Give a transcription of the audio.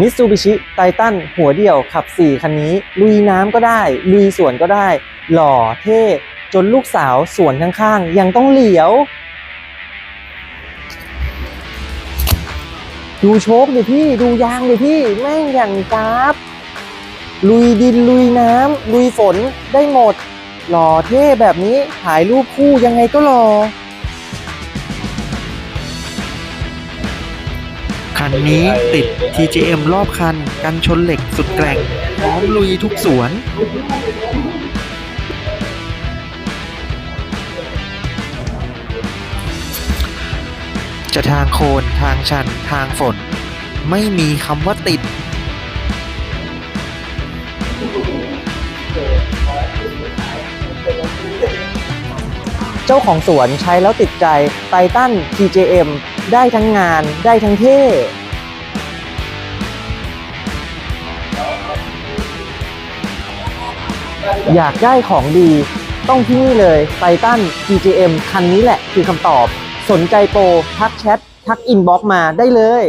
มิตซูบิชิไททันหัวเดี่ยวขับ 4 คันนี้ ลุยน้ำก็ได้ ลุยสวนก็ได้ หล่อเท่ จนลูกสาวสวนข้างๆ ยังต้องเหลียว ดูโชคดิพี่ ดูยางดิพี่ แม่งอย่างกราฟลุยดินลุยน้ำลุยฝนได้หมด หล่อเท่แบบนี้ถ่ายรูปคู่ยังไงก็หล่อันนี้ติด TJM รอบคัน กันชนเหล็กสุดแกร่งพร้อมลุยทุกสวนจะทางโคนทางชันทางฝน ไม่มีคำว่าติดเจ้าของสวนใช้แล้วติดใจไททัน TJM ได้ทั้งงานได้ทั้งเท่อยากได้ของดี ต้องที่นี่เลยไททัน TJM คันนี้แหละคือคำตอบ สนใจโปรทักแชท ทักอินบ็อกมาได้เลย